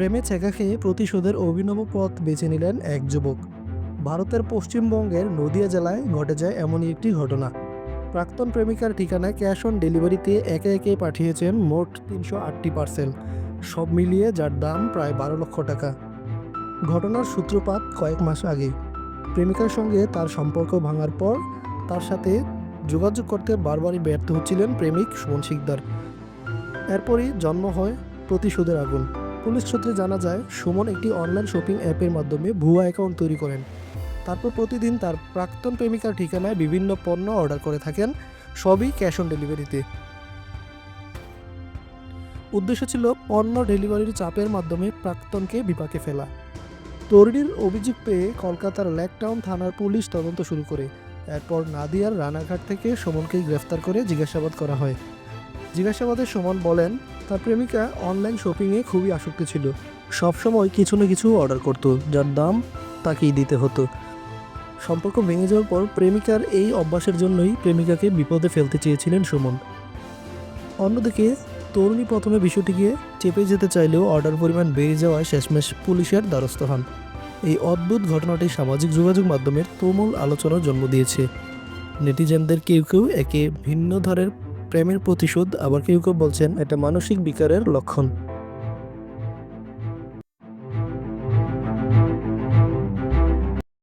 প্রেমে ছেঁকা খেয়ে প্রতিশোধের অভিনব পথ বেছে নিলেন এক যুবক। ভারতের পশ্চিমবঙ্গের নদিয়া জেলায় ঘটে যায় এমনই একটি ঘটনা। প্রাক্তন প্রেমিকার ঠিকানায় ক্যাশ অন ডেলিভারিতে একে একে পাঠিয়েছেন মোট তিনশো আটটি পার্সেল। সব মিলিয়ে যার দাম প্রায় বারো লক্ষ টাকা। ঘটনার সূত্রপাত কয়েক মাস আগে। প্রেমিকার সঙ্গে তার সম্পর্ক ভাঙার পর তার সাথে যোগাযোগ করতে বারবারই ব্যর্থ হচ্ছিলেন প্রেমিক সুমন শিকদার। এরপরই জন্ম হয় প্রতিশোধের আগুন। পুলিশ সূত্রে জানা যায়, সুমন একটি অনলাইন শপিং অ্যাপের মাধ্যমে ভুয়া অ্যাকাউন্ট তৈরি করেন। তারপর প্রতিদিন তার প্রাক্তন প্রেমিকার ঠিকানায় বিভিন্ন পণ্য অর্ডার করে থাকেন, সবই ক্যাশ অন ডেলিভারিতে উদ্দেশ্য ছিল পণ্য ডেলিভারির চাপের মাধ্যমে প্রাক্তনকে বিপাকে ফেলা। তরুণীর অভিযোগ পেয়ে কলকাতার ল্যাকটাউন থানার পুলিশ তদন্ত শুরু করে। এরপর নাদিয়ার রানাঘাট থেকে সুমনকে গ্রেফতার করে জিজ্ঞাসাবাদ করা হয়। জিজ্ঞাসাবাদে সুমন বলেন তার প্রেমিকা অনলাইন শপিংয়ে খুবই আসক্ত ছিল। সবসময় কিছু না কিছু অর্ডার করত, যার দাম তাকেই দিতে হতো। সম্পর্ক ভেঙে যাওয়ার পর প্রেমিকার এই অভ্যাসের জন্যই প্রেমিকাকে বিপদে ফেলতে চেয়েছিলেন সুমন। অন্যদিকে, তরুণী প্রথমে বিষয়টিকে চেপে যেতে চাইলেও অর্ডার পরিমাণ বেড়ে যাওয়ায় শেষমেশ পুলিশের দ্বারস্থ হন। এই অদ্ভুত ঘটনাটি সামাজিক যোগাযোগ মাধ্যমের তুমুল আলোচনার জন্ম দিয়েছে। নেটিজেনদের কেউ কেউ একে ভিন্ন ধরের প্রেমের প্রতিশোধ আবার কেউ কেউ বলছেন এটা মানসিক বিকারের লক্ষণ।